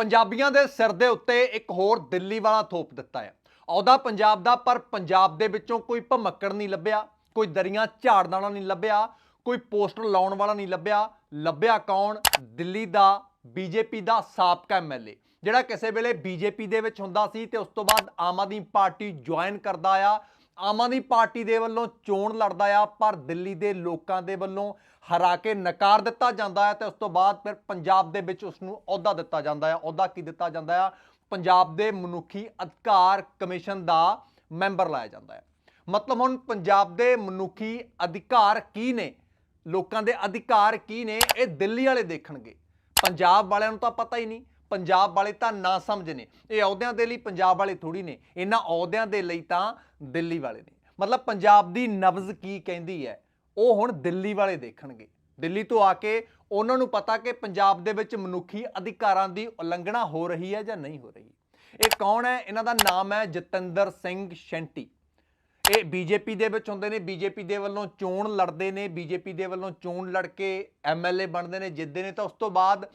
ਪੰਜਾਬੀਆਂ ਦੇ ਸਿਰ ਦੇ ਉੱਤੇ ਇੱਕ ਹੋਰ ਦਿੱਲੀ ਵਾਲਾ ਥੋਪ ਦਿੱਤਾ ਹੈ। ਆਉਦਾ ਪੰਜਾਬ ਦਾ, ਪਰ ਪੰਜਾਬ ਦੇ ਵਿੱਚੋਂ ਕੋਈ ਭਮੱਕੜ ਨਹੀਂ ਲੱਭਿਆ, ਕੋਈ ਦਰੀਆਂ ਝਾੜਨ ਵਾਲਾ ਨਹੀਂ ਲੱਭਿਆ, ਕੋਈ ਪੋਸਟਰ ਲਾਉਣ ਵਾਲਾ ਨਹੀਂ ਲੱਭਿਆ। ਲੱਭਿਆ ਕੌਣ? ਦਿੱਲੀ ਦਾ ਬੀਜੇਪੀ ਦਾ ਸਾਬਕਾ ਐਮਐਲਏ ਜਿਹੜਾ ਕਿਸੇ ਵੇਲੇ ਬੀਜੇਪੀ ਦੇ ਵਿੱਚ ਹੁੰਦਾ ਸੀ ਤੇ ਉਸ ਤੋਂ ਬਾਅਦ ਆਮ ਆਦਮੀ ਪਾਰਟੀ ਜੁਆਇਨ ਕਰਦਾ ਆ ਆਮ ਆਦਮੀ ਪਾਰਟੀ ਦੇ ਵੱਲੋਂ ਚੋਣ ਲੜਦਾ ਆ, ਪਰ ਦਿੱਲੀ ਦੇ ਲੋਕਾਂ ਦੇ ਵੱਲੋਂ ਹਰਾ ਕੇ ਨਕਾਰ ਦਿੱਤਾ ਜਾਂਦਾ ਹੈ ਤੇ ਉਸ ਤੋਂ ਬਾਅਦ ਫਿਰ ਪੰਜਾਬ ਦੇ ਵਿੱਚ ਉਸ ਨੂੰ ਅਹੁਦਾ ਦਿੱਤਾ ਜਾਂਦਾ ਹੈ ਅਹੁਦਾ ਕੀ ਦਿੱਤਾ ਜਾਂਦਾ ਆ? ਪੰਜਾਬ ਦੇ ਮਨੁੱਖੀ ਅਧਿਕਾਰ ਕਮਿਸ਼ਨ ਦਾ ਮੈਂਬਰ ਲਾਇਆ ਜਾਂਦਾ ਹੈ ਮਤਲਬ ਹੁਣ ਪੰਜਾਬ ਦੇ ਮਨੁੱਖੀ ਅਧਿਕਾਰ ਕੀ ਨੇ? ਲੋਕਾਂ ਦੇ ਅਧਿਕਾਰ ਕੀ ਨੇ? ਇਹ ਦਿੱਲੀ ਵਾਲੇ ਦੇਖਣਗੇ। ਪੰਜਾਬ ਵਾਲਿਆਂ ਨੂੰ ਤਾਂ ਪਤਾ ਹੀ ਨਹੀਂ। ਪੰਜਾਬ ਵਾਲੇ ਤਾਂ ਨਾ ਸਮਝ ਨੇ। ਇਹ ਅਹੁਦਿਆਂ ਦੇ ਲਈ ਪੰਜਾਬ ਵਾਲੇ ਥੋੜੀ ਨੇ। ਇਹਨਾਂ ਅਹੁਦਿਆਂ ਦੇ ਲਈ ਤਾਂ ਦਿੱਲੀ ਵਾਲੇ ਨੇ। ਮਤਲਬ ਪੰਜਾਬ ਦੀ ਨਬਜ਼ ਕੀ ਕਹਿੰਦੀ ਹੈ, ਉਹ ਹੁਣ ਦਿੱਲੀ ਵਾਲੇ ਦੇਖਣਗੇ। ਦਿੱਲੀ ਤੋਂ ਆ ਕੇ ਉਹਨਾਂ ਨੂੰ ਪਤਾ ਕਿ ਪੰਜਾਬ ਦੇ ਵਿੱਚ ਮਨੁੱਖੀ ਅਧਿਕਾਰਾਂ ਦੀ ਉਲੰਘਣਾ ਹੋ ਰਹੀ ਹੈ ਜਾਂ ਨਹੀਂ ਹੋ ਰਹੀ। ਇਹ ਕੌਣ ਹੈ? ਇਹਨਾਂ ਦਾ ਨਾਮ ਹੈ ਜਤਿੰਦਰ ਸਿੰਘ ਸ਼ੈਂਟੀ। ਇਹ ਬੀਜੇਪੀ ਦੇ ਵਿੱਚ ਹੁੰਦੇ ਨੇ। ਬੀਜੇਪੀ ਦੇ ਵੱਲੋਂ ਚੋਣ ਲੜਦੇ ਨੇ। ਬੀਜੇਪੀ ਦੇ ਵੱਲੋਂ ਚੋਣ ਲੜ ਕੇ ਐਮਐਲਏ ਬਣਦੇ ਨੇ, ਜਿੱਤਦੇ ਨੇ। ਤਾਂ ਉਸ ਤੋਂ ਬਾਅਦ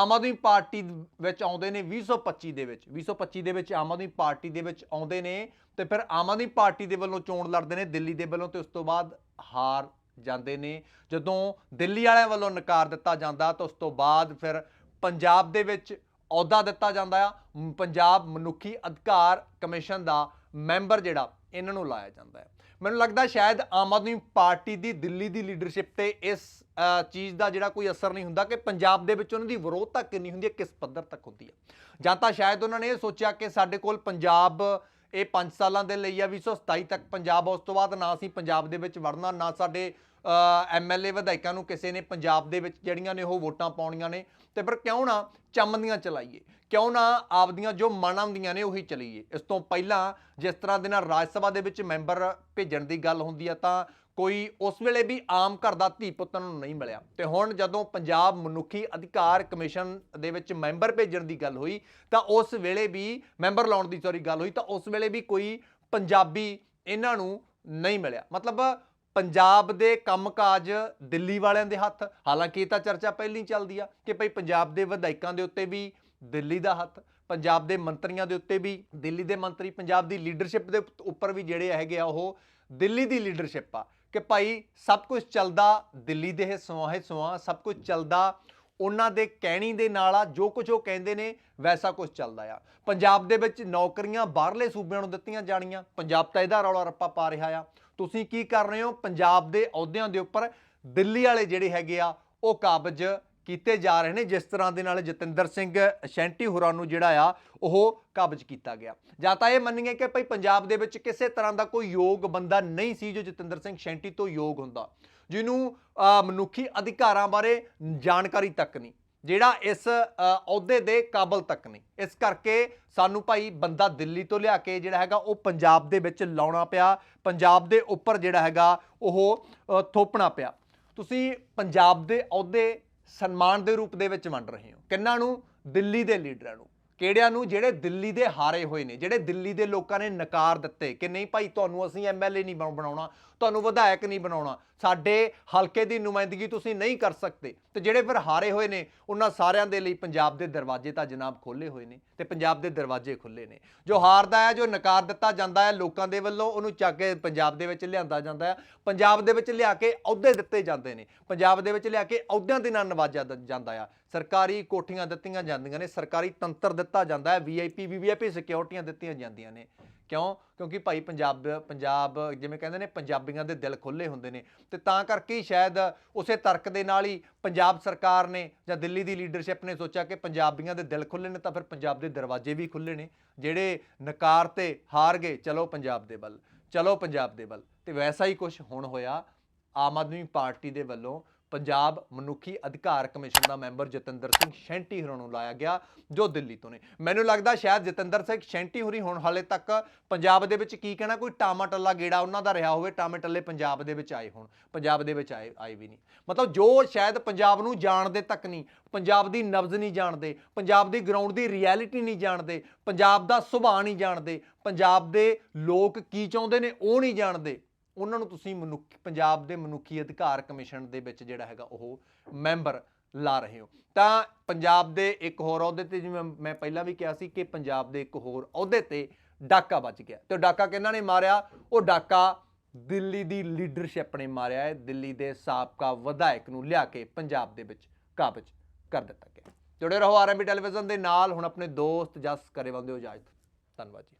ਆਮ ਆਦਮੀ ਪਾਰਟੀ ਵਿੱਚ ਆਉਂਦੇ ਨੇ 2025 ਦੇ ਵਿੱਚ 2025 ਦੇ ਵਿੱਚ ਆਮ ਆਦਮੀ ਪਾਰਟੀ ਦੇ ਵਿੱਚ ਆਉਂਦੇ ਨੇ ਤੇ ਫਿਰ ਆਮ ਆਦਮੀ ਪਾਰਟੀ ਦੇ ਵੱਲੋਂ ਚੋਣ ਲੜਦੇ ਨੇ, ਦਿੱਲੀ ਦੇ ਵੱਲੋਂ ਤੇ ਉਸ ਤੋਂ ਬਾਅਦ ਹਾਰ ਜਾਂਦੇ ਨੇ। ਜਦੋਂ ਦਿੱਲੀ ਵਾਲਿਆਂ ਵੱਲੋਂ ਨਕਾਰ ਦਿੱਤਾ ਜਾਂਦਾ ਤਾਂ ਉਸ ਤੋਂ ਬਾਅਦ ਫਿਰ ਪੰਜਾਬ ਦੇ ਵਿੱਚ ਅਹੁਦਾ ਦਿੱਤਾ ਜਾਂਦਾ ਆ। ਪੰਜਾਬ ਮਨੁੱਖੀ ਅਧਿਕਾਰ ਕਮਿਸ਼ਨ ਦਾ ਮੈਂਬਰ ਜਿਹੜਾ ਇਹਨਾਂ ਨੂੰ ਲਾਇਆ ਜਾਂਦਾ ਹੈ। ਮੈਨੂੰ ਲੱਗਦਾ ਸ਼ਾਇਦ ਆਮ ਆਦਮੀ ਪਾਰਟੀ ਦੀ ਦਿੱਲੀ ਦੀ ਲੀਡਰਸ਼ਿਪ ਤੇ ਇਸ ਚੀਜ਼ ਦਾ ਜਿਹੜਾ ਕੋਈ ਅਸਰ ਨਹੀਂ ਹੁੰਦਾ ਕਿ ਪੰਜਾਬ ਦੇ ਵਿੱਚ ਉਹਨਾਂ ਦੀ ਵਿਰੋਧਤਾ ਕਿੰਨੀ ਹੁੰਦੀ ਹੈ, ਕਿਸ ਪੱਧਰ ਤੱਕ ਹੁੰਦੀ ਹੈ। ਜਾਂ ਤਾਂ ਸ਼ਾਇਦ ਉਹਨਾਂ ਨੇ ਇਹ ਸੋਚਿਆ ਕਿ ਸਾਡੇ ਕੋਲ ਪੰਜਾਬ ਇਹ 5 ਸਾਲਾਂ ਦੇ ਲਈ ਆ 2027 ਤੱਕ ਪੰਜਾਬ ਉਸ ਤੋਂ ਬਾਅਦ ਨਾ ਅਸੀਂ ਪੰਜਾਬ ਦੇ ਵਿੱਚ ਵੜਨਾ, ਨਾ ਸਾਡੇ ਐਮਐਲਏ ਵਿਧਾਇਕਾਂ ਨੂੰ ਕਿਸੇ ਨੇ ਪੰਜਾਬ ਦੇ ਵਿੱਚ ਜਿਹੜੀਆਂ ਨੇ ਉਹ ਵੋਟਾਂ ਪਾਉਣੀਆਂ ਨੇ, ਤੇ ਫਿਰ ਕਿਉਂ ਨਾ ਚੰਮਦੀਆਂ ਚਲਾਈਏ? ਕਿਉਂ ਨਾ ਆਪਦੀਆਂ ਜੋ ਮਨ ਆਉਂਦੀਆਂ ਨੇ ਉਹੀ ਚਲੀਏ ਇਸ ਤੋਂ ਪਹਿਲਾਂ ਜਿਸ ਤਰ੍ਹਾਂ ਦੇ ਨਾਲ ਰਾਜ ਸਭਾ ਦੇ ਵਿੱਚ ਮੈਂਬਰ ਭੇਜਣ ਦੀ ਗੱਲ ਹੁੰਦੀ ਆ, ਤਾਂ ਕੋਈ ਉਸ ਵੇਲੇ ਵੀ ਆਮ ਘਰ ਦਾ ਧੀ ਪੁੱਤ ਨੂੰ ਨਹੀਂ ਮਿਲਿਆ। ਤੇ ਹੁਣ ਜਦੋਂ ਪੰਜਾਬ ਮਨੁੱਖੀ ਅਧਿਕਾਰ ਕਮਿਸ਼ਨ ਦੇ ਵਿੱਚ ਮੈਂਬਰ ਭੇਜਣ ਦੀ ਗੱਲ ਹੋਈ, ਤਾਂ ਉਸ ਵੇਲੇ ਵੀ ਮੈਂਬਰ ਲਾਉਣ ਦੀ ਸੌਰੀ ਗੱਲ ਹੋਈ, ਤਾਂ ਉਸ ਵੇਲੇ ਵੀ ਕੋਈ ਪੰਜਾਬੀ ਇਹਨਾਂ ਨੂੰ ਨਹੀਂ ਮਿਲਿਆ। ਮਤਲਬ ਪੰਜਾਬ ਦੇ ਕੰਮਕਾਜ ਦਿੱਲੀ ਵਾਲਿਆਂ ਦੇ ਹੱਥ। ਹਾਲਾਂਕਿ ਇਹ ਤਾਂ ਚਰਚਾ ਪਹਿਲਾਂ ਹੀ ਚੱਲਦੀ ਆ ਕਿ ਭਈ ਪੰਜਾਬ ਦੇ ਵਿਧਾਇਕਾਂ ਦੇ ਉੱਤੇ ਵੀ ਦਿੱਲੀ ਦਾ ਹੱਥ, ਪੰਜਾਬ ਦੇ ਮੰਤਰੀਆਂ ਦੇ ਉੱਤੇ ਵੀ, ਦਿੱਲੀ ਦੇ ਮੰਤਰੀ ਪੰਜਾਬ ਦੀ ਲੀਡਰਸ਼ਿਪ ਦੇ ਉੱਪਰ ਵੀ ਜਿਹੜੇ ਹੈਗੇ ਆ ਉਹ ਦਿੱਲੀ ਦੀ ਲੀਡਰਸ਼ਿਪ ਆ। ਕਿ ਭਾਈ ਸਭ ਕੁਝ ਚੱਲਦਾ ਦਿੱਲੀ ਦੇ ਹਿੱਸੋਂ ਹਿੱਸੋਂ ਸਭ ਕੁਝ ਚੱਲਦਾ ਉਹਨਾਂ ਦੇ ਕਹਿਣੀ ਦੇ ਨਾਲ ਆ, ਜੋ ਕੁਝ ਉਹ ਕਹਿੰਦੇ ਨੇ, ਵੈਸਾ ਕੁਝ ਚੱਲਦਾ ਆ। ਪੰਜਾਬ ਦੇ ਵਿੱਚ ਨੌਕਰੀਆਂ ਬਾਹਰਲੇ ਸੂਬਿਆਂ ਨੂੰ ਦਿੱਤੀਆਂ ਜਾਣੀਆਂ। ਪੰਜਾਬ ਤਾਂ ਇਹਦਾ ਰੌਲਾ ਰੱਪਾ ਪਾ ਰਿਹਾ ਆ। ਤੁਸੀਂ ਕੀ ਕਰ ਰਹੇ ਹੋ? ਪੰਜਾਬ ਦੇ ਅਹੁਦਿਆਂ ਦੇ ਉੱਪਰ ਦਿੱਲੀ ਵਾਲੇ ਜਿਹੜੇ ਹੈਗੇ ਆ, ਉਹ ਕਾਬਜ ਕੀਤੇ ਜਾ ਰਹੇ ਨੇ, ਜਿਸ ਤਰ੍ਹਾਂ ਦੇ ਨਾਲ ਜਤਿੰਦਰ ਸਿੰਘ ਸ਼ੈਂਟੀ ਹੋਰਾਂ ਨੂੰ ਜਿਹੜਾ ਆ, ਉਹ ਕਾਬਜ ਕੀਤਾ ਗਿਆ। ਜਾਂ ਤਾਂ ਇਹ ਮੰਨੀਏ ਕਿ ਭਈ ਪੰਜਾਬ ਦੇ ਵਿੱਚ ਕਿਸੇ ਤਰ੍ਹਾਂ ਦਾ ਕੋਈ ਯੋਗ ਬੰਦਾ ਨਹੀਂ ਸੀ ਜੋ ਜਤਿੰਦਰ ਸਿੰਘ ਸ਼ੈਂਟੀ ਤੋਂ ਯੋਗ ਹੁੰਦਾ। ਜਿਹਨੂੰ ਮਨੁੱਖੀ ਅਧਿਕਾਰਾਂ ਬਾਰੇ ਜਾਣਕਾਰੀ ਤੱਕ ਨਹੀਂ, ਜਿਹੜਾ ਇਸ ਅਹੁਦੇ ਦੇ ਕਾਬਲ ਤੱਕ ਨਹੀਂ। ਇਸ ਕਰਕੇ ਸਾਨੂੰ ਭਾਈ ਬੰਦਾ ਦਿੱਲੀ ਤੋਂ ਲਿਆ ਕੇ ਜਿਹੜਾ ਹੈਗਾ ਉਹ ਪੰਜਾਬ ਦੇ ਵਿੱਚ ਲਾਉਣਾ ਪਿਆ, ਪੰਜਾਬ ਦੇ ਉੱਪਰ ਜਿਹੜਾ ਹੈਗਾ ਉਹ ਥੋਪਣਾ ਪਿਆ। ਤੁਸੀਂ ਪੰਜਾਬ ਦੇ ਅਹੁਦੇ ਸਨਮਾਨ ਦੇ ਰੂਪ ਦੇ ਵਿੱਚ ਵੰਡ ਰਹੇ ਹੋ। ਕਿੰਨਾਂ ਨੂੰ? ਦਿੱਲੀ ਦੇ ਲੀਡਰਾਂ ਨੂੰ। ਕਿਹੜਿਆਂ ਨੂੰ? ਜਿਹੜੇ ਦਿੱਲੀ ਦੇ ਹਾਰੇ ਹੋਏ ਨੇ, ਜਿਹੜੇ ਦਿੱਲੀ ਦੇ ਲੋਕਾਂ ਨੇ ਨਕਾਰ ਦਿੱਤੇ ਕਿ ਨਹੀਂ ਭਾਈ ਤੁਹਾਨੂੰ ਅਸੀਂ ਐਮਐਲਏ ਨਹੀਂ ਬਣਾਉਣਾ, ਤੁਹਾਨੂੰ ਵਿਧਾਇਕ ਨਹੀਂ ਬਣਾਉਣਾ, ਸਾਡੇ ਹਲਕੇ ਦੀ ਨੁਮਾਇੰਦਗੀ ਤੁਸੀਂ ਨਹੀਂ ਕਰ ਸਕਦੇ। ਤੇ ਜਿਹੜੇ ਫਿਰ ਹਾਰੇ ਹੋਏ ਨੇ, ਉਹਨਾਂ ਸਾਰਿਆਂ ਦੇ ਲਈ ਪੰਜਾਬ ਦੇ ਦਰਵਾਜ਼ੇ ਤਾਂ ਜਨਾਬ ਖੋਲੇ ਹੋਏ ਨੇ ਤੇ ਪੰਜਾਬ ਦੇ ਦਰਵਾਜ਼ੇ ਖੁੱਲੇ ਨੇ। ਜੋ ਹਾਰਦਾ ਹੈ, ਜੋ ਨਕਾਰ ਦਿੱਤਾ ਜਾਂਦਾ ਹੈ ਲੋਕਾਂ ਦੇ ਵੱਲੋਂ, ਉਹਨੂੰ ਚੱਕ ਕੇ ਪੰਜਾਬ ਦੇ ਵਿੱਚ ਲਿਆਂਦਾ ਜਾਂਦਾ ਹੈ। ਪੰਜਾਬ ਦੇ ਵਿੱਚ ਲਿਆ ਕੇ ਅਹੁਦੇ ਦਿੱਤੇ ਜਾਂਦੇ ਨੇ। ਪੰਜਾਬ ਦੇ ਵਿੱਚ ਲਿਆ ਕੇ ਅਹੁਦਿਆਂ ਦੇ ਨਾਲ ਨਵਾਜਿਆ ਦ- ਜਾਂਦਾ ਆ। ਸਰਕਾਰੀ ਕੋਠੀਆਂ ਦਿੱਤੀਆਂ ਜਾਂਦੀਆਂ ਨੇ, ਸਰਕਾਰੀ ਤੰਤਰ ਦਿੱਤਾ ਜਾਂਦਾ ਹੈ ਵੀਆਈਪੀ ਵੀਵੀਆਈਪੀ ਸਿਕਿਉਰਿਟੀਆਂ ਦਿੱਤੀਆਂ ਜਾਂਦੀਆਂ ਨੇ। ਕਿਉਂ? ਕਿਉਂਕਿ ਭਾਈ ਪੰਜਾਬ ਪੰਜਾਬ ਜਿਵੇਂ ਕਹਿੰਦੇ ਨੇ, ਪੰਜਾਬੀਆਂ ਦੇ ਦਿਲ ਖੁੱਲੇ ਹੁੰਦੇ ਨੇ। ਤੇ ਤਾਂ ਕਰਕੇ ਹੀ ਸ਼ਾਇਦ ਉਸੇ ਤਰਕ ਦੇ ਨਾਲ ਹੀ ਪੰਜਾਬ ਸਰਕਾਰ ਨੇ ਜਾਂ ਦਿੱਲੀ ਦੀ ਲੀਡਰਸ਼ਿਪ ਨੇ ਸੋਚਿਆ ਕਿ ਪੰਜਾਬੀਆਂ ਦੇ ਦਿਲ ਖੁੱਲੇ ਨੇ, ਤਾਂ ਫਿਰ ਪੰਜਾਬ ਦੇ ਦਰਵਾਜ਼ੇ ਵੀ ਖੁੱਲੇ ਨੇ। ਜਿਹੜੇ ਨਕਾਰ ਤੇ ਹਾਰ ਗਏ, ਚਲੋ ਪੰਜਾਬ ਦੇ ਵੱਲ, ਚਲੋ ਪੰਜਾਬ ਦੇ ਵੱਲ। ਤੇ ਵੈਸਾ ਹੀ ਕੁਝ ਹੁਣ ਹੋਇਆ। ਆਮ ਆਦਮੀ ਪਾਰਟੀ ਦੇ ਵੱਲੋਂ ਪੰਜਾਬ ਮਨੁੱਖੀ ਅਧਿਕਾਰ ਕਮਿਸ਼ਨ ਦਾ ਮੈਂਬਰ ਜਤਿੰਦਰ ਸਿੰਘ ਸ਼ੈਂਟੀ ਹੋਰਾਂ ਨੂੰ ਲਾਇਆ ਗਿਆ ਜੋ ਦਿੱਲੀ ਤੋਂ ਨੇ। ਮੈਨੂੰ ਲੱਗਦਾ ਸ਼ਾਇਦ ਜਤਿੰਦਰ ਸਿੰਘ ਸ਼ੈਂਟੀ ਹੋਰੀ ਹੁਣ ਹਾਲੇ ਤੱਕ ਪੰਜਾਬ ਦੇ ਵਿੱਚ ਕੀ ਕਹਿਣਾ, ਕੋਈ ਟਾਮਾ ਟੱਲਾ ਗੇੜਾ ਉਹਨਾਂ ਦਾ ਰਿਹਾ ਹੋਵੇ, ਟਾਮੇ ਟੱਲੇ ਪੰਜਾਬ ਦੇ ਵਿੱਚ ਆਏ ਹੋਣ, ਪੰਜਾਬ ਦੇ ਵਿੱਚ ਆਏ ਆਏ ਵੀ ਨਹੀਂ। ਮਤਲਬ ਜੋ ਸ਼ਾਇਦ ਪੰਜਾਬ ਨੂੰ ਜਾਣਦੇ ਤੱਕ ਨਹੀਂ, ਪੰਜਾਬ ਦੀ ਨਬਜ਼ ਨਹੀਂ ਜਾਣਦੇ, ਪੰਜਾਬ ਦੀ ਗਰਾਊਂਡ ਦੀ ਰਿਐਲਿਟੀ ਨਹੀਂ ਜਾਣਦੇ, ਪੰਜਾਬ ਦਾ ਸੁਭਾਅ ਨਹੀਂ ਜਾਣਦੇ, ਪੰਜਾਬ ਦੇ ਲੋਕ ਕੀ ਚਾਹੁੰਦੇ ਨੇ ਉਹ ਨਹੀਂ ਜਾਣਦੇ। ਉਹਨਾਂ ਨੂੰ ਤੁਸੀਂ ਮਨੁੱਖ, ਪੰਜਾਬ ਦੇ ਮਨੁੱਖੀ ਅਧਿਕਾਰ ਕਮਿਸ਼ਨ ਦੇ ਵਿੱਚ ਜਿਹੜਾ ਹੈਗਾ ਉਹ ਮੈਂਬਰ ਲਾ ਰਹੇ ਹੋ। ਤਾਂ ਪੰਜਾਬ ਦੇ ਇੱਕ ਹੋਰ ਅਹੁਦੇ ਤੇ ਜਿਵੇਂ ਮੈਂ ਪਹਿਲਾਂ ਵੀ ਕਿਹਾ ਸੀ ਕਿ ਪੰਜਾਬ ਦੇ ਇੱਕ ਹੋਰ ਅਹੁਦੇ ਤੇ ਡਾਕਾ ਵੱਜ ਗਿਆ। ਤੇ ਡਾਕਾ ਕਿਹਨਾਂ ਨੇ ਮਾਰਿਆ? ਉਹ ਡਾਕਾ ਦਿੱਲੀ ਦੀ ਲੀਡਰਸ਼ਿਪ ਨੇ ਮਾਰਿਆ ਹੈ। ਦਿੱਲੀ ਦੇ ਸਾਬਕਾ ਵਿਧਾਇਕ ਨੂੰ ਲਿਆ ਕੇ ਪੰਜਾਬ ਦੇ ਵਿੱਚ ਕਾਬਜ ਕਰ ਦਿੱਤਾ ਗਿਆ। ਜੁੜੇ ਰਹੋ ਆਰਐਮਬੀ ਟੈਲੀਵਿਜ਼ਨ ਦੇ ਨਾਲ। ਹੁਣ ਆਪਣੇ ਦੋਸਤ ਜਸ ਕਰੇਵਾਲ ਦਿਓ ਇਜਾਜ਼ਤ ਧੰਨਵਾਦ ਜੀ।